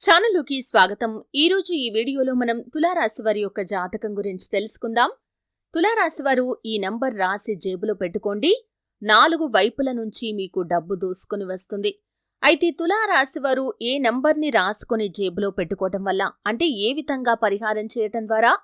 ఛానల్లోకి స్వాగతం. ఈరోజు ఈ వీడియోలో మనం తులారాశి వారి యొక్క జాతకం గురించి తెలుసుకుందాం. తులారాశి వారు ఈ నంబర్ రాసి జేబులో పెట్టుకోండి. నాలుగు వైపుల నుంచి మీకు డబ్బు దూసుకుని వస్తుంది. అయితే తులారాశి వారు ఏ నంబర్ని రాసుకొని జేబులో పెట్టుకోవటం వల్ల అంటే ఏ విధంగా పరిహారం చేయటం ద్వారా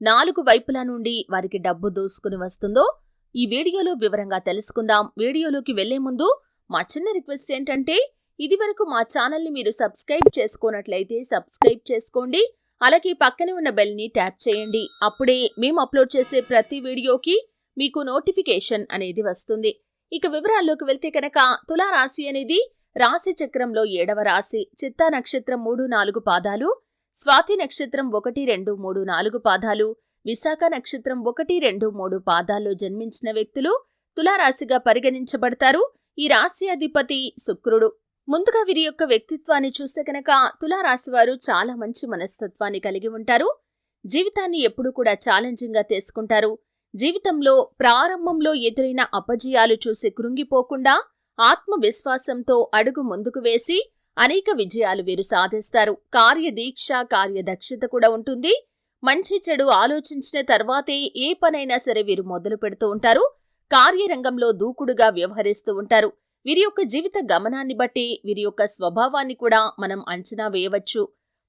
నాలుగు వైపుల నుండి వారికి డబ్బు దూసుకుని వస్తుందో ఈ వీడియోలో వివరంగా తెలుసుకుందాం. వీడియోలోకి వెళ్ళే ముందు మా చిన్న రిక్వెస్ట్ ఏంటంటే ఇదివరకు మా ఛానల్ని మీరు సబ్స్క్రైబ్ చేసుకోనట్లయితే సబ్స్క్రైబ్ చేసుకోండి. అలాగే పక్కనే ఉన్న బెల్ని ట్యాప్ చేయండి. అప్పుడే మేము అప్లోడ్ చేసే ప్రతి వీడియోకి మీకు నోటిఫికేషన్ అనేది వస్తుంది. ఇక వివరాల్లోకి వెళ్తే కనుక తులారాశి అనేది రాశి చక్రంలో ఏడవ రాశి. చిత్తా నక్షత్రం మూడు నాలుగు పాదాలు స్వాతి నక్షత్రం ఒకటి రెండు మూడు నాలుగు పాదాలు విశాఖ నక్షత్రం ఒకటి రెండు మూడు పాదాల్లో జన్మించిన వ్యక్తులు తులారాశిగా పరిగణించబడతారు. ఈ రాశి అధిపతి శుక్రుడు. ముందుగా వీరి యొక్క వ్యక్తిత్వాన్ని చూస్తే కనుక తులారాశివారు చాలా మంచి మనస్తత్వాన్ని కలిగి ఉంటారు. జీవితాన్ని ఎప్పుడూ కూడా ఛాలెంజింగ్గా తీసుకుంటారు. జీవితంలో ప్రారంభంలో ఎదురైన అపజయాలు చూసి కృంగిపోకుండా ఆత్మవిశ్వాసంతో అడుగు ముందుకు వేసి అనేక విజయాలు వీరు సాధిస్తారు. కార్యదీక్ష కార్యదక్షత కూడా ఉంటుంది. మంచి చెడు ఆలోచించిన తర్వాతే ఏ పనైనా సరే వీరు మొదలు పెడుతూ ఉంటారు. కార్యరంగంలో దూకుడుగా వ్యవహరిస్తూ ఉంటారు. వీరి యొక్క జీవిత గమనాన్ని బట్టి వీరి యొక్క స్వభావాన్ని కూడా మనం అంచనా వేయవచ్చు.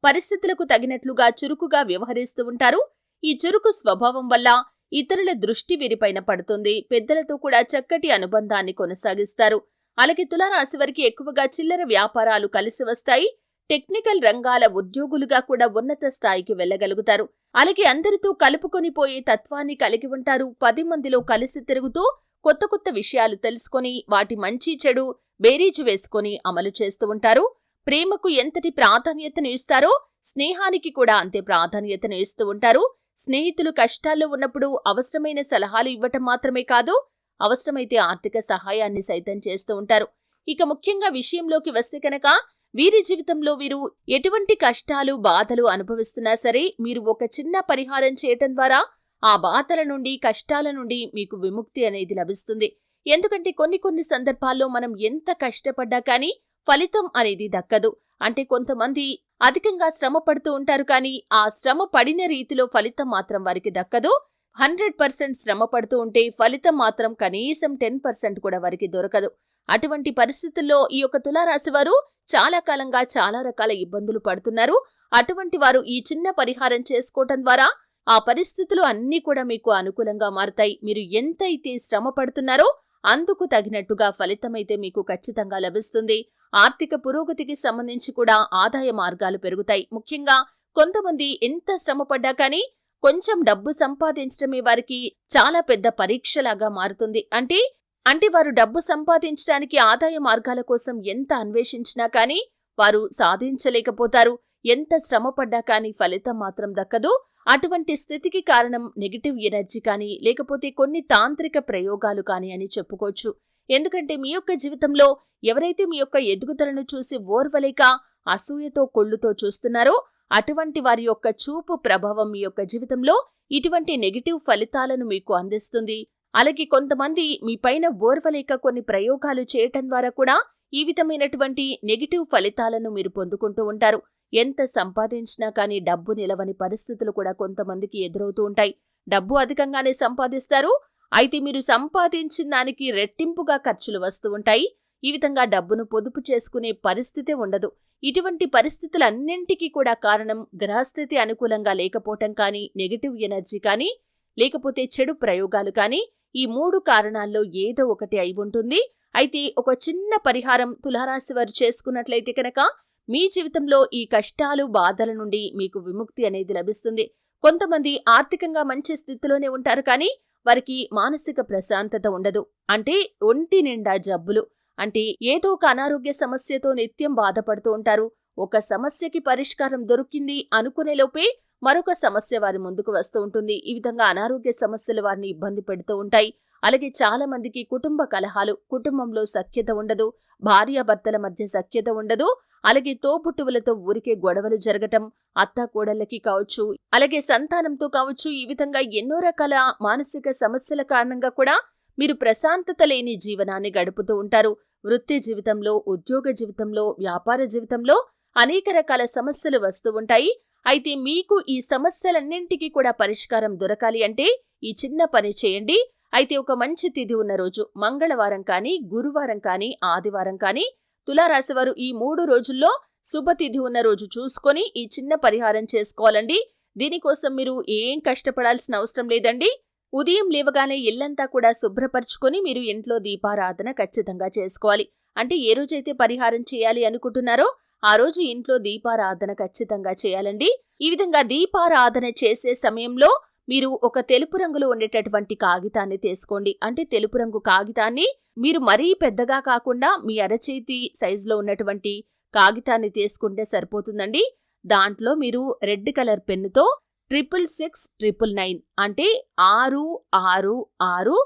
పరిస్థితులకు తగినట్లుగా చురుకుగా వ్యవహరిస్తూ ఉంటారు. ఈ చురుకు స్వభావం వల్ల ఇతరుల దృష్టి వీరిపైన పడుతుంది. పెద్దలతో కూడా చక్కటి అనుబంధాన్ని కొనసాగిస్తారు. అలాగే తులారాశి వారికి ఎక్కువగా చిల్లర వ్యాపారాలు కలిసి వస్తాయి. టెక్నికల్ రంగాల ఉద్యోగులుగా కూడా ఉన్నత స్థాయికి వెళ్ళగలుగుతారు అలాగే అందరితో కలుపుకొని పోయే తత్వాన్ని కలిగి ఉంటారు. పది మందిలో కలిసి తిరుగుతూ కొత్త కొత్త విషయాలు తెలుసుకొని వాటి మంచి చెడు బేరీజు వేసుకొని అమలు చేస్తూ ఉంటారు. ప్రేమకు ఎంతటి ప్రాధాన్యతను ఇస్తారో స్నేహానికి కూడా అంతే ప్రాధాన్యతను ఇస్తూ ఉంటారు. స్నేహితులు కష్టాల్లో ఉన్నప్పుడు అవసరమైన సలహాలు ఇవ్వటం మాత్రమే కాదు అవసరమైతే ఆర్థిక సహాయాన్ని సైతం చేస్తూ ఉంటారు. ఇక ముఖ్యంగా విషయంలోకి వస్తే కనుక వీరి జీవితంలో వీరు ఎటువంటి కష్టాలు బాధలు అనుభవిస్తున్నా సరే మీరు ఒక చిన్న పరిహారం చేయటం ద్వారా ఆ బాధల నుండి కష్టాల నుండి మీకు విముక్తి అనేది లభిస్తుంది. ఎందుకంటే కొన్ని కొన్ని సందర్భాల్లో మనం ఎంత కష్టపడ్డా కానీ ఫలితం అనేది దక్కదు. అంటే కొంతమంది అధికంగా శ్రమ పడుతూ ఉంటారు కానీ ఆ శ్రమ పడిన రీతిలో ఫలితం మాత్రం వారికి దక్కదు. హండ్రెడ్ పర్సెంట్ శ్రమ పడుతూ ఉంటే ఫలితం మాత్రం కనీసం టెన్ పర్సెంట్ కూడా వారికి దొరకదు. అటువంటి పరిస్థితుల్లో ఈ యొక్క తులారాశి వారు చాలా కాలంగా చాలా రకాల ఇబ్బందులు పడుతున్నారు. అటువంటి వారు ఈ చిన్న పరిహారం చేసుకోవటం ద్వారా ఆ పరిస్థితులు అన్నీ కూడా మీకు అనుకూలంగా మారుతాయి. మీరు ఎంతైతే శ్రమ పడుతున్నారో అందుకు తగినట్టుగా ఫలితమైతే మీకు ఖచ్చితంగా లభిస్తుంది. ఆర్థిక పురోగతికి సంబంధించి కూడా ఆదాయ మార్గాలు పెరుగుతాయి. ముఖ్యంగా కొంతమంది ఎంత శ్రమపడ్డా కానీ కొంచెం డబ్బు సంపాదించడమే వారికి చాలా పెద్ద పరీక్షలాగా మారుతుంది. అంటే అంటే వారు డబ్బు సంపాదించడానికి ఆదాయ మార్గాల కోసం ఎంత అన్వేషించినా కానీ వారు సాధించలేకపోతారు. ఎంత శ్రమపడ్డా కానీ ఫలితం మాత్రం దక్కదు. అటువంటి స్థితికి కారణం నెగిటివ్ ఎనర్జీ కానీ లేకపోతే కొన్ని తాంత్రిక ప్రయోగాలు కానీ అని చెప్పుకోవచ్చు. ఎందుకంటే మీ యొక్క జీవితంలో ఎవరైతే మీ యొక్క ఎదుగుదలను చూసి ఓర్వలేక అసూయతో కొళ్ళుతో చూస్తున్నారో అటువంటి వారి యొక్క చూపు ప్రభావం మీ యొక్క జీవితంలో ఇటువంటి నెగిటివ్ ఫలితాలను మీకు అందిస్తుంది. అలాగే కొంతమంది మీ పైన ఓర్వలేక కొన్ని ప్రయోగాలు చేయటం ద్వారా కూడా ఈ విధమైనటువంటి నెగిటివ్ ఫలితాలను మీరు పొందుకుంటూ ఉంటారు. ఎంత సంపాదించినా కానీ డబ్బు నిలవని పరిస్థితులు కూడా కొంతమందికి ఎదురవుతూ ఉంటాయి. డబ్బు అధికంగానే సంపాదిస్తారు. అయితే మీరు సంపాదించిన దానికి రెట్టింపుగా ఖర్చులు వస్తూ ఉంటాయి. ఈ విధంగా డబ్బును పొదుపు చేసుకునే పరిస్థితి ఉండదు. ఇటువంటి పరిస్థితులన్నింటికీ కూడా కారణం గ్రహస్థితి అనుకూలంగా లేకపోవటం కానీ నెగటివ్ ఎనర్జీ కానీ లేకపోతే చెడు ప్రయోగాలు కానీ ఈ మూడు కారణాల్లో ఏదో ఒకటి అయి ఉంటుంది. అయితే ఒక చిన్న పరిహారం తులారాశి వారు చేసుకున్నట్లయితే కనుక మీ జీవితంలో ఈ కష్టాలు బాధల నుండి మీకు విముక్తి అనేది లభిస్తుంది. కొంతమంది ఆర్థికంగా మంచి స్థితిలోనే ఉంటారు కానీ వారికి మానసిక ప్రశాంతత ఉండదు. అంటే ఒంటి నిండా జబ్బులు. అంటే ఏదో ఒక అనారోగ్య సమస్యతో నిత్యం బాధపడుతూ ఉంటారు. ఒక సమస్యకి పరిష్కారం దొరికింది అనుకునే లోపే మరొక సమస్య వారి ముందుకు వస్తూ ఉంటుంది. ఈ విధంగా అనారోగ్య సమస్యలు వారిని ఇబ్బంది పెడుతూ ఉంటాయి. అలాగే చాలా మందికి కుటుంబ కలహాలు కుటుంబంలో సఖ్యత ఉండదు. భార్యాభర్తల మధ్య సఖ్యత ఉండదు. అలాగే తోబుట్టువులతో ఊరికే గొడవలు జరగటం అత్తాకోడళ్ళకి కావచ్చు అలాగే సంతానంతో కావచ్చు ఈ విధంగా ఎన్నో రకాల మానసిక సమస్యల కారణంగా కూడా మీరు ప్రశాంతత లేని జీవనాన్ని గడుపుతూ ఉంటారు. వృత్తి జీవితంలో ఉద్యోగ జీవితంలో వ్యాపార జీవితంలో అనేక రకాల సమస్యలు వస్తూ ఉంటాయి. అయితే మీకు ఈ సమస్యలన్నింటికీ కూడా పరిష్కారం దొరకాలి అంటే ఈ చిన్న పని చేయండి. అయితే ఒక మంచి తిథి ఉన్న రోజు మంగళవారం కానీ గురువారం కానీ ఆదివారం కానీ తులారాశివారు ఈ మూడు రోజుల్లో శుభతిథి ఉన్న రోజు చూసుకొని ఈ చిన్న పరిహారం చేసుకోవాలండి. దీనికోసం మీరు ఏం కష్టపడాల్సిన అవసరం లేదండి. ఉదయం లేవగానే ఇల్లంతా కూడా శుభ్రపరచుకొని మీరు ఇంట్లో దీపారాధన ఖచ్చితంగా చేసుకోవాలి. అంటే ఏ రోజైతే పరిహారం చేయాలి అనుకుంటున్నారో ఆ రోజు ఇంట్లో దీపారాధన ఖచ్చితంగా చేయాలండి. ఈ విధంగా దీపారాధన చేసే సమయంలో మీరు ఒక తెలుపు రంగులో ఉండేటటువంటి కాగితాన్ని తీసుకోండి. అంటే తెలుపు రంగు కాగితాన్ని మీరు మరీ పెద్దగా కాకుండా మీ అరచేతి సైజులో ఉన్నటువంటి కాగితాన్ని తీసుకుంటే సరిపోతుందండి. దాంట్లో మీరు రెడ్ కలర్ పెన్నుతో ట్రిపుల్ సిక్స్ ట్రిపుల్ నైన్ అంటే ఆరు ఆరు ఆరు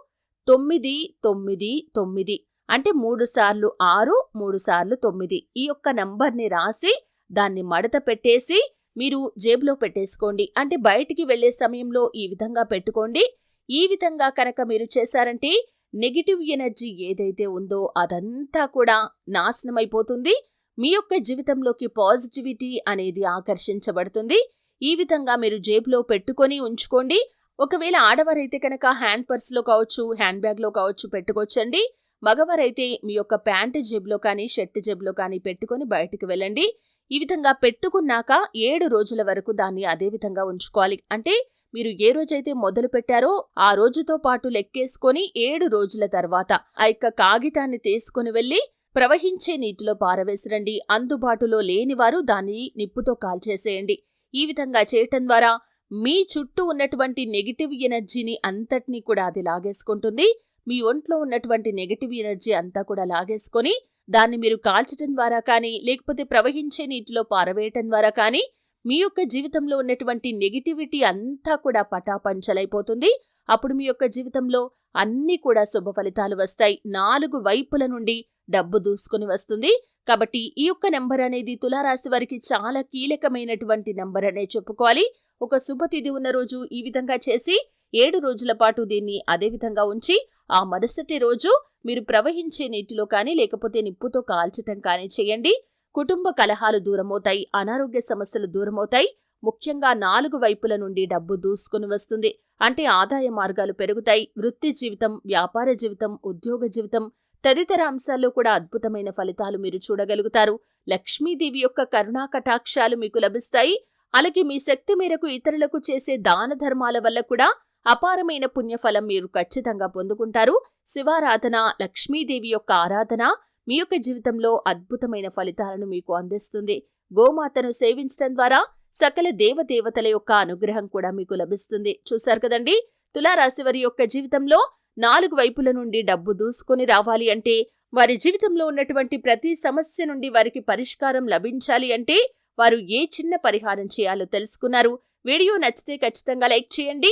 తొమ్మిది తొమ్మిది తొమ్మిది అంటే మూడు సార్లు ఆరు మూడు సార్లు తొమ్మిది ఈ యొక్క నంబర్ని రాసి దాన్ని మడత పెట్టేసి మీరు జేబులో పెట్టేసుకోండి. అంటే బయటికి వెళ్ళే సమయంలో ఈ విధంగా పెట్టుకోండి. ఈ విధంగా కనుక మీరు చేశారంటే నెగిటివ్ ఎనర్జీ ఏదైతే ఉందో అదంతా కూడా నాశనమైపోతుంది. మీ యొక్క జీవితంలోకి పాజిటివిటీ అనేది ఆకర్షించబడుతుంది. ఈ విధంగా మీరు జేబులో పెట్టుకొని ఉంచుకోండి. ఒకవేళ ఆడవారైతే కనుక హ్యాండ్ పర్స్లో కావచ్చు హ్యాండ్ బ్యాగ్లో కావచ్చు పెట్టుకోవచ్చండి. మగవారైతే మీ యొక్క ప్యాంటు జేబులో కానీ షర్ట్ జేబులో కానీ పెట్టుకొని బయటికి వెళ్ళండి. ఈ విధంగా పెట్టుకున్నాక ఏడు రోజుల వరకు దాన్ని అదే విధంగా ఉంచుకోవాలి. అంటే మీరు ఏ రోజైతే మొదలు పెట్టారో ఆ రోజుతో పాటు లెక్కేసుకొని ఏడు రోజుల తర్వాత ఆ యొక్క కాగితాన్ని తీసుకుని వెళ్ళి ప్రవహించే నీటిలో పారవేసిరండి. అందుబాటులో లేనివారు దాన్ని నిప్పుతో కాల్చేసేయండి. ఈ విధంగా చేయటం ద్వారా మీ చుట్టూ ఉన్నటువంటి నెగిటివ్ ఎనర్జీని అంతటినీ కూడా అది లాగేసుకుంటుంది. మీ ఒంట్లో ఉన్నటువంటి నెగిటివ్ ఎనర్జీ అంతా కూడా లాగేసుకొని దాన్ని మీరు కాల్చటం ద్వారా కానీ లేకపోతే ప్రవహించే నీటిలో పారవేయటం ద్వారా కానీ మీ యొక్క జీవితంలో ఉన్నటువంటి నెగిటివిటీ అంతా కూడా పటాపంచలైపోతుంది. అప్పుడు మీ యొక్క జీవితంలో అన్నీ కూడా శుభ ఫలితాలు వస్తాయి. నాలుగు వైపుల నుండి డబ్బు దూసుకుని వస్తుంది. కాబట్టి ఈ యొక్క నెంబర్ అనేది తులారాశి వారికి చాలా కీలకమైనటువంటి నెంబర్ అనే చెప్పుకోవాలి. ఒక శుభతిథి ఉన్న రోజు ఈ విధంగా చేసి ఏడు రోజుల పాటు దీన్ని అదే విధంగా ఉంచి ఆ మరుసటి రోజు మీరు ప్రవహించే నీటిలో కానీ లేకపోతే నిప్పుతో కాల్చటం కానీ చేయండి. కుటుంబ కలహాలు దూరమవుతాయి అనారోగ్య సమస్యలు దూరమవుతాయి. ముఖ్యంగా నాలుగు వైపుల నుండి డబ్బు దూసుకుని వస్తుంది. అంటే ఆదాయ మార్గాలు పెరుగుతాయి. వృత్తి జీవితం వ్యాపార జీవితం ఉద్యోగ జీవితం తదితర అంశాల్లో కూడా అద్భుతమైన ఫలితాలు మీరు చూడగలుగుతారు. లక్ష్మీదేవి యొక్క కరుణా కటాక్షాలు మీకు లభిస్తాయి. అలాగే మీ శక్తి మేరకు ఇతరులకు చేసే దాన ధర్మాల వల్ల కూడా అపారమైన పుణ్యఫలం మీరు ఖచ్చితంగా పొందుకుంటారు. శివారాధన లక్ష్మీదేవి యొక్క ఆరాధన మీ యొక్క జీవితంలో అద్భుతమైన ఫలితాలను మీకు అందిస్తుంది. గోమాతను సేవించడం ద్వారా సకల దేవదేవతల యొక్క అనుగ్రహం కూడా మీకు లభిస్తుంది. చూశారు కదండి? తులారాశి వారి యొక్క జీవితంలో నాలుగు వైపుల నుండి డబ్బు దూసుకొని రావాలి అంటే వారి జీవితంలో ఉన్నటువంటి ప్రతి సమస్య నుండి వారికి పరిష్కారం లభించాలి అంటే వారు ఏ చిన్న పరిహారం చేయాలో తెలుసుకున్నారు. వీడియో నచ్చితే ఖచ్చితంగా లైక్ చేయండి.